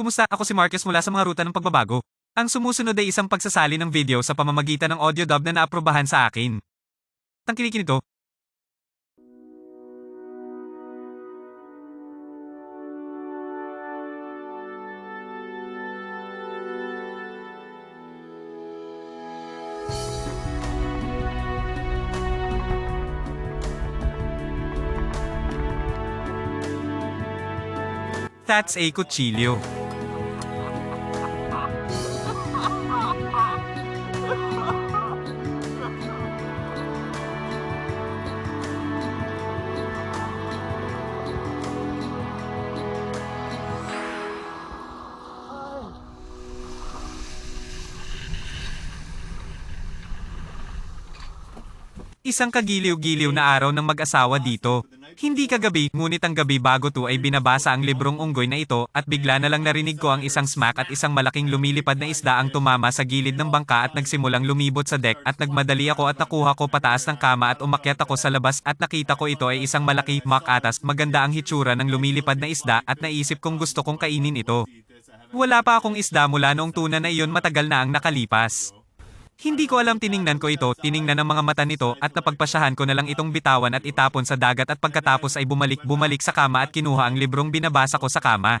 Kumusta? Ako si Marcus mula sa mga ruta ng pagbabago. Ang sumusunod ay isang pagsasali ng video sa pamamagitan ng audio dub na naaprobahan sa akin. Tangkilikin ito. That's a cuchillo. Isang kagiliw-giliw na araw ng mag-asawa dito. Hindi kagabi, ngunit ang gabi bago to ay binabasa ang librong unggoy na ito at bigla na lang narinig ko ang isang smack at isang malaking lumilipad na isda ang tumama sa gilid ng bangka at nagsimulang lumibot sa deck at nagmadali ako at nakuha ko pataas ng kama at umakyat ako sa labas at nakita ko ito ay isang malaki mak atas maganda ang hitsura ng lumilipad na isda at naisip kong gusto kong kainin ito. Wala pa akong isda mula noong tuna na iyon matagal na ang nakalipas. Hindi ko alam tiningnan ko ito, tiningnan ng mga mata nito at napagpasyahan ko na lang itong bitawan at itapon sa dagat at pagkatapos ay bumalik-bumalik sa kama at kinuha ang librong binabasa ko sa kama.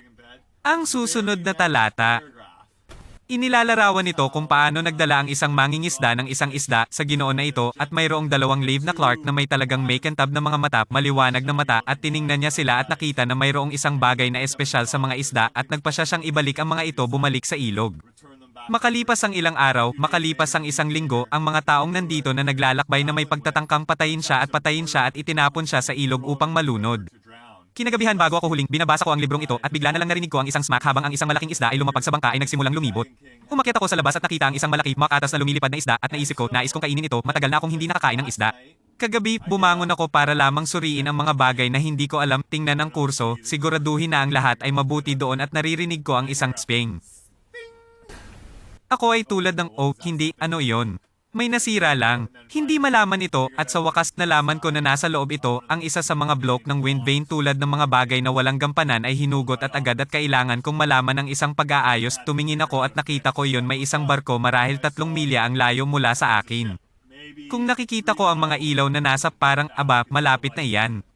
Ang susunod na talata. Inilalarawan nito kung paano nagdala ang isang mangingisda ng isang isda sa ginoon na ito at mayroong dalawang Lave na Clark na may talagang make and tab na mga mata, maliwanag na mata at tiningnan niya sila at nakita na mayroong isang bagay na espesyal sa mga isda at nagpasya siyang ibalik ang mga ito bumalik sa ilog. Makalipas ang ilang araw, makalipas ang isang linggo, ang mga taong nandito na naglalakbay na may pagtatangkang patayin siya at patayin siya at itinapon siya sa ilog upang malunod. Kinagabihan bago ako huling, binabasa ko ang librong ito at bigla na lang narinig ko ang isang smack habang ang isang malaking isda ay lumapag sa bangka ay nagsimulang lumibot. Umakyat ako sa labas at nakita ang isang malaki, makatas na lumilipad na isda at naisip ko, nais kong kainin ito, matagal na akong hindi nakakain ng isda. Kagabi, bumangon ako para lamang suriin ang mga bagay na hindi ko alam, tingnan ang kurso, siguraduhin na ang lahat ay mabuti doon at naririnig ko ang isang sping. Ako ay tulad ng oh, hindi, ano iyon. May nasira lang. Hindi malaman ito at sa wakas nalaman ko na nasa loob ito, ang isa sa mga block ng wind vane tulad ng mga bagay na walang gampanan ay hinugot at agad at kailangan kong malaman ang isang pag-aayos. Tumingin ako at nakita ko yon may isang barko marahil tatlong milya ang layo mula sa akin. Kung nakikita ko ang mga ilaw na nasa parang aba, malapit na iyan.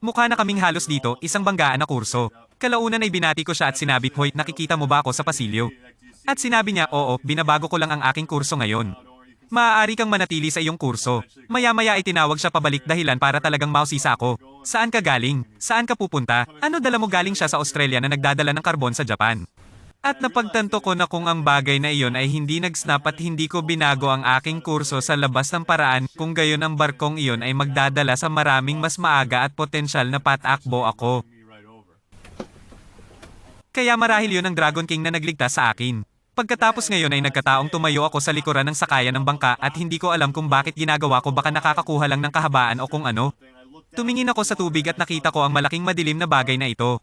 Mukha na kaming halos dito, isang banggaan na kurso. Kalaunan ay binati ko siya at sinabi, Hoy, nakikita mo ba ako sa pasilyo? At sinabi niya, oo, binabago ko lang ang aking kurso ngayon. Maaari kang manatili sa iyong kurso. Maya-maya ay tinawag siya pabalik dahilan para talagang mausisa ako. Saan ka galing? Saan ka pupunta? Ano dala mo galing siya sa Australia na nagdadala ng karbon sa Japan? At napagtanto ko na kung ang bagay na iyon ay hindi nag-snap at hindi ko binago ang aking kurso sa labas ng paraan, kung gayon ang barkong iyon ay magdadala sa maraming mas maaga at potensyal na patakbo ako. Kaya marahil yun ang Dragon King na nagligtas sa akin. Pagkatapos ngayon ay nagkataong tumayo ako sa likuran ng sakayan ng bangka at hindi ko alam kung bakit ginagawa ko baka nakakakuha lang ng kahabaan o kung ano. Tumingin ako sa tubig at nakita ko ang malaking madilim na bagay na ito.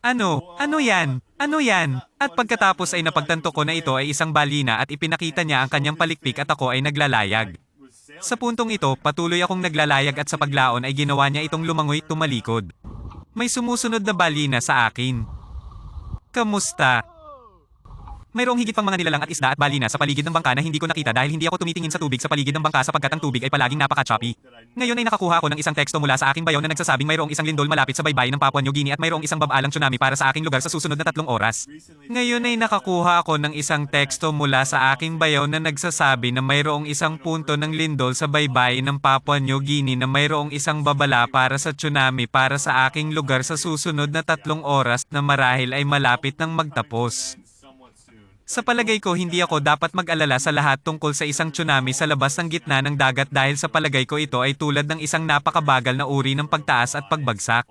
Ano? Ano yan? Ano yan? At pagkatapos ay napagtanto ko na ito ay isang balina at ipinakita niya ang kanyang palikpik at ako ay naglalayag. Sa puntong ito, patuloy akong naglalayag at sa paglaon ay ginawa niya itong lumangoy tumalikod. May sumusunod na balina sa akin. Kamusta? Mayroong higit pang mga nilalang at isda at balina sa paligid ng bangka na hindi ko nakita dahil hindi ako tumitingin sa tubig sa paligid ng bangka sapagkat ang tubig ay palaging napaka-choppy. Ngayon ay nakakuha ako ng isang teksto mula sa aking bayaw na nagsasabing mayroong isang lindol malapit sa baybayin ng Papua New Guinea at mayroong isang babalang tsunami para sa aking lugar sa susunod na tatlong oras. Ngayon ay nakakuha ako ng isang teksto mula sa aking bayaw na nagsasabi na mayroong isang punto ng lindol sa baybayin ng Papua New Guinea na mayroong isang babala para sa tsunami para sa aking lugar sa susunod na tatlong oras na marahil ay malapit ng magtapos. Sa palagay ko hindi ako dapat mag-alala sa lahat tungkol sa isang tsunami sa labas ng gitna ng dagat dahil sa palagay ko ito ay tulad ng isang napakabagal na uri ng pagtaas at pagbagsak.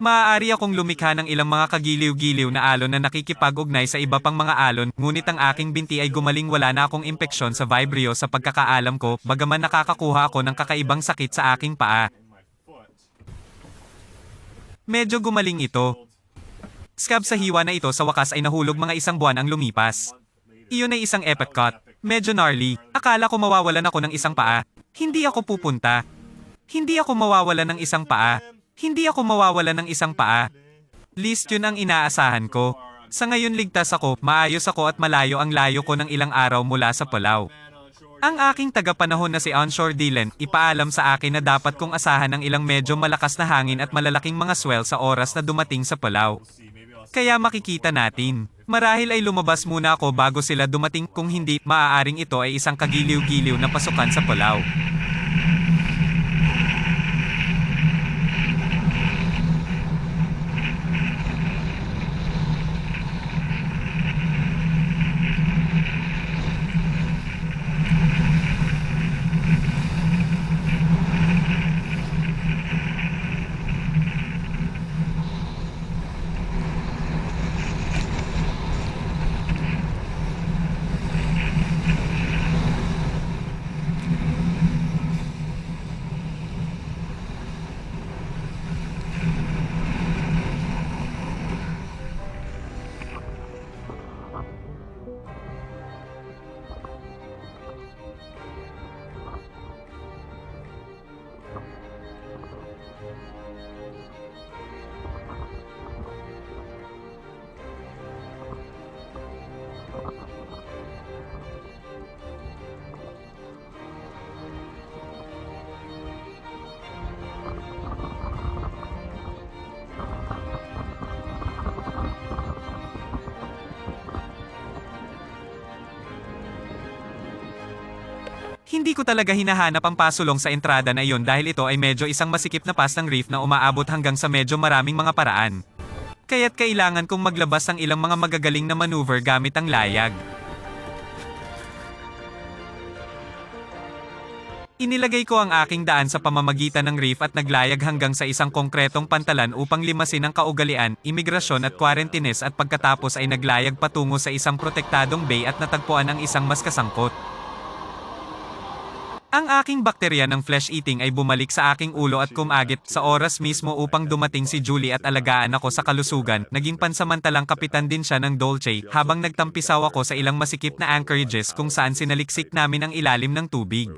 Maaari akong lumikha ng ilang mga kagiliw-giliw na alon na nakikipag-ugnay sa iba pang mga alon, ngunit ang aking binti ay gumaling wala na akong impeksyon sa vibrio sa pagkakaalam ko, bagaman nakakakuha ako ng kakaibang sakit sa aking paa. Medyo gumaling ito. Scab sa hiwa na ito sa wakas ay nahulog mga isang buwan ang lumipas. Iyon ay isang epicot. Medyo gnarly. Akala ko mawawalan ako ng isang paa. Hindi ako pupunta. Hindi ako mawawalan ng isang paa. Hindi ako mawawalan ng isang paa. least yun ang inaasahan ko. Sa ngayon ligtas ako, maayos ako at malayo ang layo ko ng ilang araw mula sa Palau. Ang aking tagapanahon na si Onshore Dylan, ipaalam sa akin na dapat kong asahan ng ilang medyo malakas na hangin at malalaking mga swell sa oras na dumating sa Palau. Kaya makikita natin. Marahil ay lumabas muna ako bago sila dumating kung hindi, maaaring ito ay isang kagiliw-giliw na pasukan sa Palau. Hindi ko talaga hinahanap ang pasulong sa entrada na iyon dahil ito ay medyo isang masikip na pass ng reef na umaabot hanggang sa medyo maraming mga paraan. Kaya't kailangan kong maglabas ng ilang mga magagaling na maneuver gamit ang layag. Inilagay ko ang aking daan sa pamamagitan ng reef at naglayag hanggang sa isang konkretong pantalan upang limasin ang kaugalian, imigrasyon at quarantines at pagkatapos ay naglayag patungo sa isang protektadong bay at natagpuan ang isang mas kasangkot. Ang aking bakterya ng flesh-eating ay bumalik sa aking ulo at kumagit sa oras mismo upang dumating si Julie at alagaan ako sa kalusugan. Naging pansamantalang kapitan din siya ng Dolce habang nagtampisaw ako sa ilang masikip na anchorages kung saan sinaliksik namin ang ilalim ng tubig.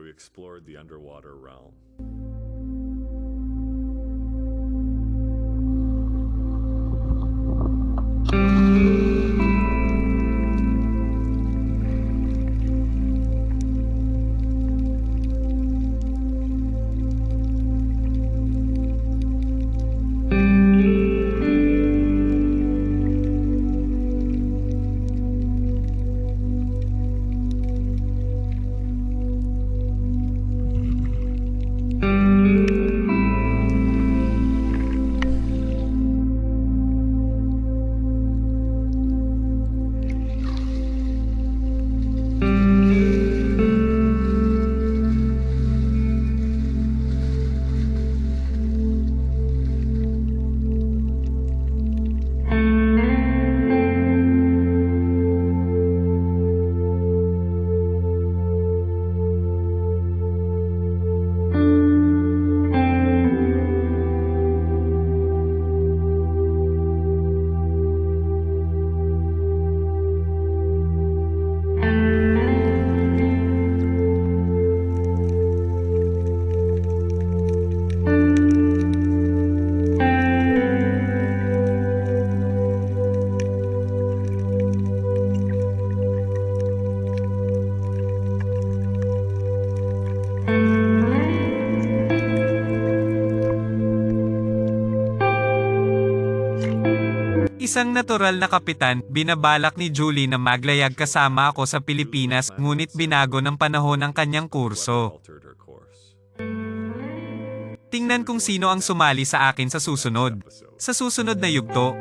Isang natural na kapitan, binabalak ni Julie na maglayag kasama ako sa Pilipinas ngunit binago ng panahon ang kanyang kurso. Tingnan kung sino ang sumali sa akin sa susunod. Sa susunod na yugto,